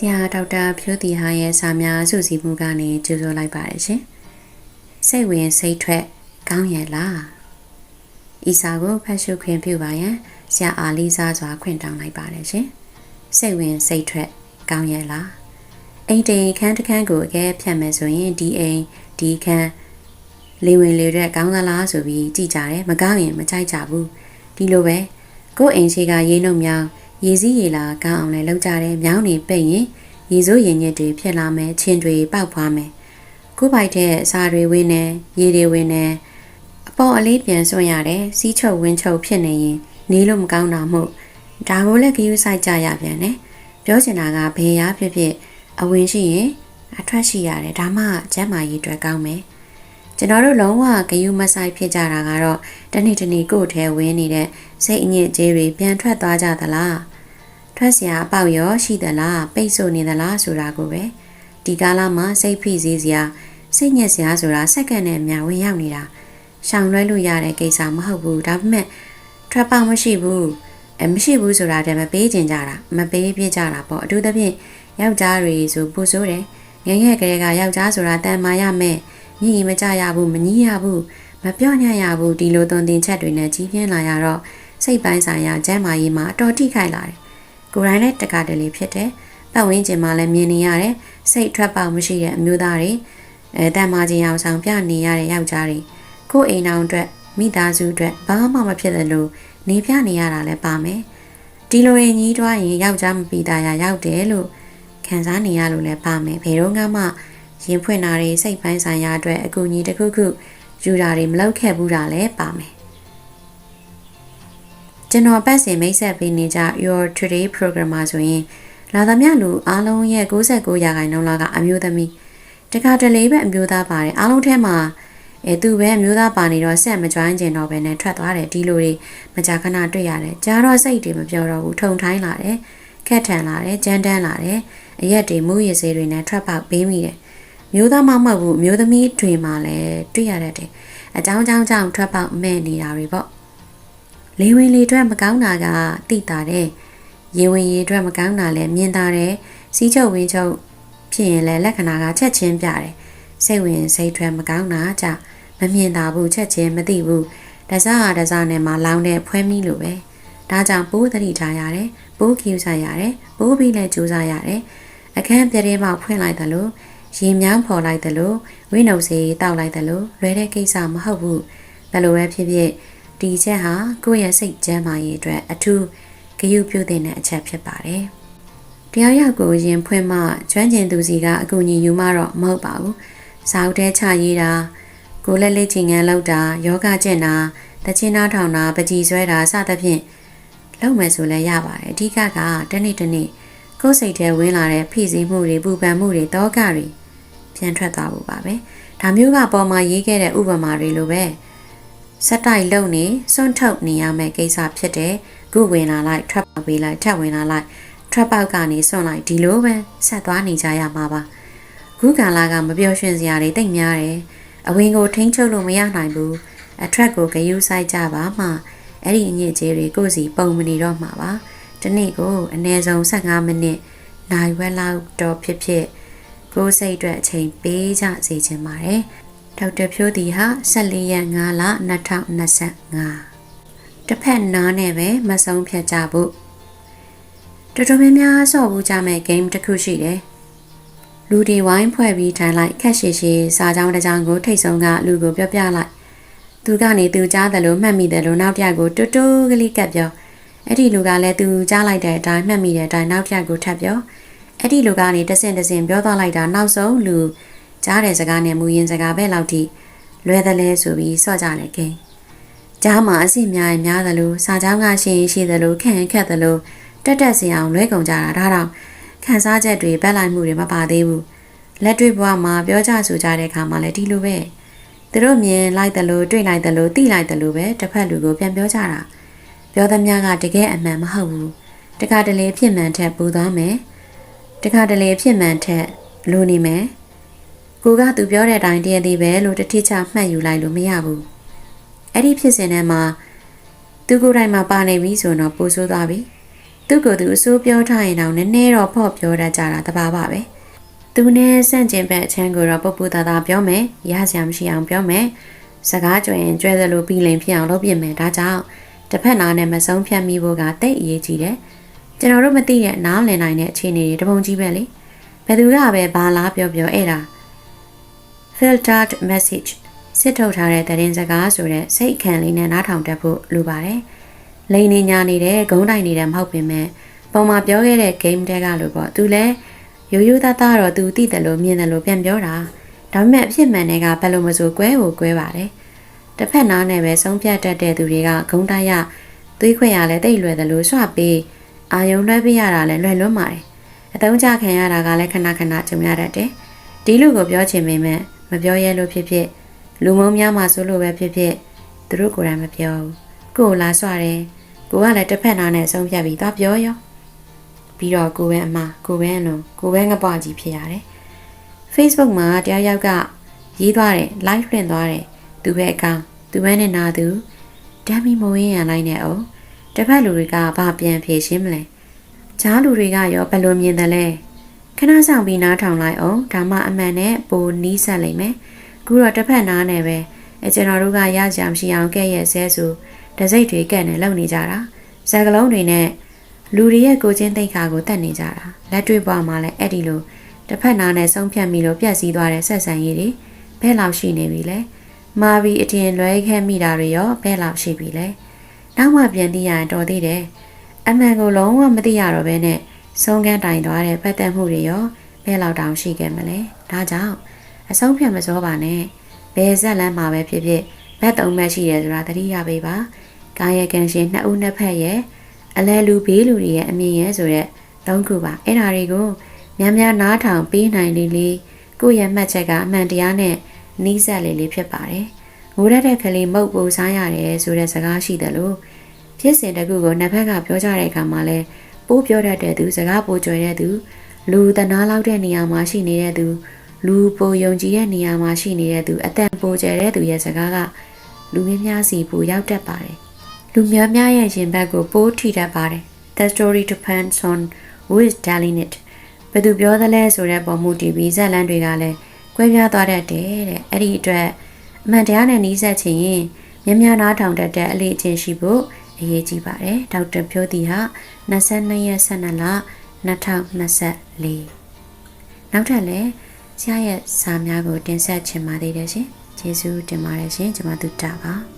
ဆရာဒေါက်တာဖြိုးတီဟာရဲ့စာများစုစည်းမှုကနေကြိုဆိုလိုက်ပါတယ်ရှင်။စိတ်ဝင်စိတ်ထွက်ကောင်းရဲ့လား။ဤစာကိုဖတ်ရှုခွင့်ပြုပါရန်ဆရာအားလေးစားစွာခွင့်တောင်းလိုက်ပါတယ်ရှင်။စိတ်ဝင်စိတ်ထွက်ကောင်းရဲ့လား။အိမ်တိန်ခန်းတစ်ခန်းကိုအကဲဖြတ်မယ်ဆိုရင်ဒီအိမ်ဒီခန်းလေဝင်လေရက်ကောင်းသလားဆိုပြီးကြည်ကြတယ်မကောင်းရင်မကြိုက်ကြဘူးဒီလိုပဲကိုယ့်အိမ်ရှိကရေးနှုတ်မြောင်း ရေစည်းရေလာကောင်းအောင်လဲလုပ်ကြတယ်မြောင်းနေပိတ်ရင်ရေစိုးရင်ညစ်တွေဖြစ်လာမယ်ချင်းတွေပေါက်ဖွားမယ်ကိုပိုက်တဲ့စာတွေဝင်းနေရေတွေဝင်းနေအပေါ်အလေးပြန်စွန့်ရတယ်စီးချုပ်ဝင်းချုပ်ဖြစ်နေရင်နေလို့မကောင်းတာမို့ဒါကိုလည်းဂယုစိုက်ကြရပြန်တယ်ပြောချင်တာကဘယ်ရဖြစ်ဖြစ်အဝင်ရှိရင်အထွက်ရှိရတယ်ဒါမှကျမ်းမာရေးအတွက်ကောင်းမယ်ကျွန်တော်တို့လုံးဝဂယုမဆိုင်ဖြစ်ကြတာကတော့တနေ့တနေ့ကိုယ်ထဲဝင်နေတဲ့စိတ်အညစ်အကြေးတွေပြန်ထွက်သွားကြသလား ထွက်စရာအပေါက်ရောရှိသလားပိတ်ဆို့နေသလားဆိုတာကိုပဲဒီကာလမှာစိတ်ဖိစီးစရာစိတ်ညစ်စရာဆိုတာစက္ကန့်နဲ့အများဝင်ရောက်နေတာရှောင်လွှဲလို့ရတဲ့ကိစ္စမဟုတ်ဘူးဒါပေမဲ့ထွက်ပေါက်မရှိဘူးအဲမရှိဘူးဆိုတာတည်းမပေးကျင်ကြတာမပေးပြကြတာပေါ့အထူးသဖြင့်ယောက်ျားတွေဆိုပူဆိုးတယ်ငယ်ငယ်ကလေးကယောက်ျားဆိုတာတန်မာရမယ်ညီမကြရဘူးမညီရဘူးမပြောညံ့ရဘူးဒီလိုသွန်သင်ချက်တွေနဲ့ကြီးပြင်းလာရတော့စိတ်ပိုင်းဆိုင်ရာကျန်းမာရေးမှာအတော်ထိခိုက်လာတယ် ကိုယ်တိုင်လည်းတက္ကတလေဖြစ်တယ်ပတ်ဝန်းကျင်မှာလည်းမြင်နေရတယ်စိတ်ထွက်ပေါက်မရှိတဲ့အမျိုးသားတွေအဲတန်မာခြင်းအောင်ဆောင်ပြနေရတဲ့ယောက်ျားတွေကိုယ်အိမ်အောင်အတွက်မိသားစုအတွက်ဘာမှမဖြစ်တယ်လို့နေပြနေရတာလည်းပါမယ်ဒီလိုရင်ကြီးတွားရင်ယောက်ျားမပီတာရရောက်တယ်လို့ခံစားနေရလို့လည်းပါမယ်ဘယ်တော့မှရင်ဖွင့်တာတွေစိတ်ပိုင်းဆိုင်ရာအတွက်အကူအညီတစ်ခုခုယူတာတွေမလုပ်ခဲ့ဘူးတာလည်းပါမယ် ကျွန်တော်ပတ်စဉ်မိတ်ဆက်ပေးနေကြ Your Today Program မှာဆိုရင်လာသမျှလူအားလုံးရဲ့69ရာခိုင်နှုန်းလောက်ကအမျိုးသမီးတခါတလေပဲအမျိုးသားပါတယ်အားလုံးထဲမှာအဲသူပဲအမျိုးသားပါနေတော့ဆက်မကြွိုင်းကျင်တော့ပဲနဲ့ထွက်သွားတယ်ဒီလိုတွေမကြာခဏတွေ့ရတယ်ကြားတော့စိတ်တွေမပြောတော့ဘူးထုံထိုင်းလာတယ်ခက်ထန်လာတယ်ကြမ်းတမ်းလာတယ်အရက်တွေမူးရစေးတွေနဲ့ထွက်ပေါက်ပေးမိတယ်မျိုးသားမမဟုတ်ဘူးမျိုးသမီးတွေမှာလည်းတွေ့ရတတ်တယ်အကြောင်းကြောင်းကြောင့်ထွက်ပေါက်မဲ့နေတာတွေပေါ့ လေဝင်လေအတွက်မကောင်းတာကတိတာတဲ့ရေဝင်ရေအတွက်မကောင်းတာလည်းမြင်တာတဲ့စီးချုပ်ဝင်းချုပ်ဖြစ်ရင်လည်းလက္ခဏာကချက်ချင်းပြတယ်စိတ်ဝင်စိတ်ထွက်မကောင်းတာကြမမြင်တာဘူးချက်ချင်းမသိဘူးတစားဟာတစားနဲ့မှလောင်းတဲ့ဖွဲမီလိုပဲဒါကြောင့်ပိုးသတိထားရတယ်ပိုးကျူစားရတယ်ပိုးပြီးလည်းကြိုးစားရတယ်အခန်းပြတဲမှာဖွင့်လိုက်တယ်လို့ရေမြောင်းဖော်လိုက်တယ်လို့ဝိနှုတ်စီတောက်လိုက်တယ်လို့လွယ်တဲ့ကိစ္စမဟုတ်ဘူးဘယ်လိုပဲဖြစ်ဖြစ် ဒီချက်ဟာကိုယ့်ရဲ့စိတ်ကျန်းမာရေးအတွက်အထူးဂရုပြုသင့်တဲ့အချက်ဖြစ်ပါတယ်။တရားရောက်ကိုရင်ဖွင့်မှကျွမ်းကျင်သူစီကအကူအညီယူမှတော့မဟုတ်ပါဘူး။စာအုပ်ထဲချရေးတာကိုလက်လေးချင်ငန်းလောက်တာယောဂကျင့်တာတချင်းနားထောင်တာပကြီးဆွဲတာစသဖြင့်လုပ်မယ်ဆိုလည်းရပါတယ်။အဓိကကတနေ့တနေ့ကိုယ်စိတ်ထဲဝင်လာတဲ့ဖိစီးမှုတွေပူပန်မှုတွေတောကတွေပြန်ထွက်သွားဖို့ပါပဲ။ဒါမျိုးကပေါ်မှာရေးခဲ့တဲ့ဥပမာတွေလိုပဲ။ ဆက်တိုက်လုံနေစွန့်ထုတ်နေရမယ့်ကိစ္စဖြစ်တယ်ခုဝင်လာလိုက်ထွက်ပေါက်ပေးလိုက်ထပ်ဝင်လာလိုက်ထွက်ပေါက်ကနေစွန့်လိုက်ဒီလိုပဲဆက်သွားနေကြရမှာပါခုကလာကမပြောရှင်စရာတွေတိတ်များတယ်အဝင်ကိုထိန်းချုပ်လို့မရနိုင်ဘူးအထက်ကိုဂယုစိုက်ကြပါမှအဲ့ဒီအညစ်အကြေးတွေကိုယ်စီပုံမနေတော့မှာပါဒီနေ့ကိုအနည်းဆုံး15မိနစ်နိုင်ဝက်လောက်တော့ဖြစ်ဖြစ်ကိုယ်စိတ်အတွက်အချိန်ပေးကြစေချင်ပါတယ် ဒေါက်တာဖြိုးတီဟာ14ရက်5လ2025တစ်ဖက်နားနဲ့ပဲမဆုံးဖြတ်ကြဘူးတော်တော်များများဆော့ဘူးကြမဲ့ game တစ်ခုရှိတယ်လူတွေဝိုင်းဖွဲ့ပြီးထိုင်လိုက်ခက်ရှည်ရှည်စာကြောင်းတစ်ကြောင်းကိုထိတ်ဆုံးကလူကိုပြောပြလိုက်သူကနေသူကြားတယ်လို့မှတ်မိတယ်လို့နောက်တစ်ယောက်ကိုတူတူကလေးကပ်ပြောအဲ့ဒီလူကလည်းသူကြားလိုက်တဲ့အတိုင်းမှတ်မိတဲ့အတိုင်းနောက်တစ်ယောက်ကိုထပ်ပြောအဲ့ဒီလူကနေတဆင့်တဆင့်ပြောသွားလိုက်တာနောက်ဆုံးလူ ကြားတဲ့စကားနဲ့မူရင်စကားပဲလောက်ထိလွယ်တယ်လဲဆိုပြီးစော့ကြတယ်ကိန်းကြားမှာအစ်စ်များရင်များသလိုစာကြောင်းကရှိရင်ရှိသလိုခန့်ခက်သလိုတက်တက်စင်အောင်လွဲကုန်ကြတာဒါတော့ခန်းစားချက်တွေပတ်လိုက်မှုတွေမပါသေးဘူးလက်တွေ့ဘဝမှာပြောကြဆိုကြတဲ့အခါမှာလည်းဒီလိုပဲသူတို့မြင်လိုက်တယ်လို့တွေ့လိုက်တယ်လို့သိလိုက်တယ်လို့ပဲတစ်ဖက်လူကိုပြန်ပြောကြတာပြောသမျှကတကယ်အမှန်မဟုတ်ဘူးတခါတလေဖြစ်မှန်ထက်ပူသွားမယ်တခါတလေဖြစ်မှန်ထက်လိုနေမယ် ကိုကသူပြောတဲ့အတိုင်းတည်းတည်းပဲလို့တတိချမှတ်ယူလိုက်လို့မရဘူးအဲ့ဒီဖြစ်စဉ်ထဲမှာသူကိုယ်တိုင်မှာပါနေပြီဆိုတော့ပိုဆိုးသွားပြီသူ့ကိုယ်သူအစိုးပြောထားရင်တော့နည်းနည်းတော့ဖော့ပြောတတ်ကြတာတပါပါပဲသူနဲ့ဆန့်ကျင်ဘက်အချမ်းကိုတော့ပုပ်ပူတာတာပြောမယ်ရစရာမရှိအောင်ပြောမယ်စကားကြွရင်ကြွဲသလိုပြီးလင်ဖြစ်အောင်လုပ်ပြင်မယ်ဒါကြောင့်တစ်ဖက်နားနဲ့မဆုံးဖြတ်မိဖို့ကတိတ်အရေးကြီးတယ်ကျွန်တော်တို့မသိတဲ့နားလည်နိုင်တဲ့အခြေအနေတွေတပုံကြီးပဲလေဘယ်သူကပဲဘာလားပြောပြောအဲ့ဒါ filtered message စစ်ထုတ်ထားတဲ့သတင်းစကားဆိုတဲ့စိတ်ခံလေးနဲ့နားထောင်တတ်ဖို့လိုပါတယ်။လိန်နေညာနေတဲ့ဂုံးတိုင်နေတဲ့မဟုတ်ပင်မဲ့ပုံမှာပြောခဲ့တဲ့ game တဲကလို့ပေါ့သူလဲရိုးရိုးသားသားတော့သူသိတယ်လို့မြင်တယ်လို့ပြန်ပြောတာဒါပေမဲ့အဖြစ်မှန်တွေကဘယ်လိုမဆိုကွဲကိုကွဲပါတယ်။တစ်ဖက်နားနဲ့ပဲဆုံးဖြတ်တတ်တဲ့သူတွေကဂုံးတိုက်ရသွေးခွေရလဲတိတ်လွယ်တယ်လို့ဆွပေးအာယုံလွှဲပေးရတာလဲလွယ်လွန်းပါတယ်။အတုံးကြခံရတာကလည်းခဏခဏကြုံရတတ်တယ်။ဒီလူကိုပြောချင်ပေမဲ့ မပြောရဲလို့ဖြစ်ဖြစ်လူမုံများမှာဆိုလို့ပဲဖြစ်ဖြစ်သူတို့ကိုယ်တိုင်မပြောဘူးကိုယ်လာဆွတယ်ကိုကလည်းတစ်ဖက်နားနဲ့ဆုံးဖြတ်ပြီးသွားပြောရောပြီးတော့ကိုပဲအမကိုပဲအလုံးကိုပဲငပွားကြီးဖြစ်ရတယ် Facebook မှာတယောက်ယောက်ကရေးသွားတယ် live လွှင့်သွားတယ်သူပဲအကောင်သူပဲနဲ့နာသူဓာမီမဝင်းရန်လိုက်နေအောင်တစ်ဖက်လူတွေကဘာပြန်ဖြေရှင်းမလဲကြားလူတွေကရောဘယ်လိုမြင်တယ်လဲ ခဏဆောင်ပြီးနားထောင်လိုက်အောင်ဒါမှအမှန်နဲ့ပိုနီးစပ်လိမ့်မယ်ခုတော့တစ်ဖက်နားနဲ့ပဲအဲကျွန်တော်တို့ကရကြမရှိအောင်ကဲ့ရဲ့ဆဲဆိုတစိတ်တွေကဲ့နဲ့လုံနေကြတာဇာကလုံးတွေနဲ့လူတွေရဲ့ကိုချင်းတိတ်ခါကိုတတ်နေကြတာလက်တွေ့ပွားမှာလည်းအဲ့ဒီလိုတစ်ဖက်နားနဲ့ဆုံးဖြတ်မိလို့ပြက်စီးသွားတဲ့ဆက်ဆံရေးတွေဘယ်လောက်ရှိနေပြီလဲမာဘီအတင်လွဲခဲ့မိတာတွေရောဘယ်လောက်ရှိပြီလဲနောက်မှပြန်သိရရင်တော်သေးတယ်အမှန်ကိုလုံးဝမသိရတော့ဘဲနဲ့ ဆုံးကန်းတိုင်သွားတဲ့ပတ်သက်မှုတွေရောဘယ်လောက်တောင်ရှိခဲ့မလဲဒါကြောင့်အဆုံးဖြတ်မစောပါနဲ့ဘယ်ဇက်လန်းမှာပဲဖြစ်ဖြစ်ဘက်သုံးဘက်ရှိတယ်ဆိုတာသတိရပေးပါကာယကံရှင်နှစ်ဦးနှစ်ဖက်ရဲ့အလဲလူဘေးလူတွေရဲ့အမြင်ရဲ့ဆိုရက်သုံးခုပါအဲ့ဓာတွေကိုများများနားထောင်ပေးနိုင်လေလေကိုယ့်ရဲ့မှတ်ချက်ကအမှန်တရားနဲ့နီးစပ်လေလေဖြစ်ပါတယ်ငိုရတဲ့ကလေးမုတ်ပူစားရတယ်ဆိုတဲ့စကားရှိတယ်လို့ဖြစ်စဉ်တခုကိုနှစ်ဖက်ကပြောကြတဲ့အခါမှာလဲ ပိုးပြောတတ်တဲ့သူစကားပိုကြွယ်တဲ့သူလူတနာလောက်တဲ့နေရာမှာရှိနေတဲ့သူလူပိုယုံကြည်တဲ့နေရာမှာရှိနေတဲ့သူအသက်ပိုကျဲတဲ့သူရဲ့စကားကလူများများစီပိုရောက်တတ်ပါတယ်။လူများများရဲ့ရင်ဘတ်ကိုပိုးထိတတ်ပါတယ်။ The story depends on who is telling it. ဘယ်သူပြောသလဲဆိုတဲ့ပုံမှုတည်ပြီးဇက်လန်းတွေကလည်းကွဲပြားသွားတတ်တယ်တဲ့။အဲ့ဒီအတွက်အမှန်တရားနဲ့နှီးစပ်ချင်ရင်များများနားထောင်တတ်တဲ့အလေးအကျင့်ရှိဖို့ အရေးကြီးပါတယ်။ဒေါက်တာဖြိုးတီဟာ22ရက်12လ2024နောက်ထပ်လည်းဆရာရဲ့စာများကိုတင်ဆက်ချင်ပါသေးတယ်ရှင်။ကျေးဇူးတင်ပါတယ်ရှင်။ကျွန်မတို့တာပါ။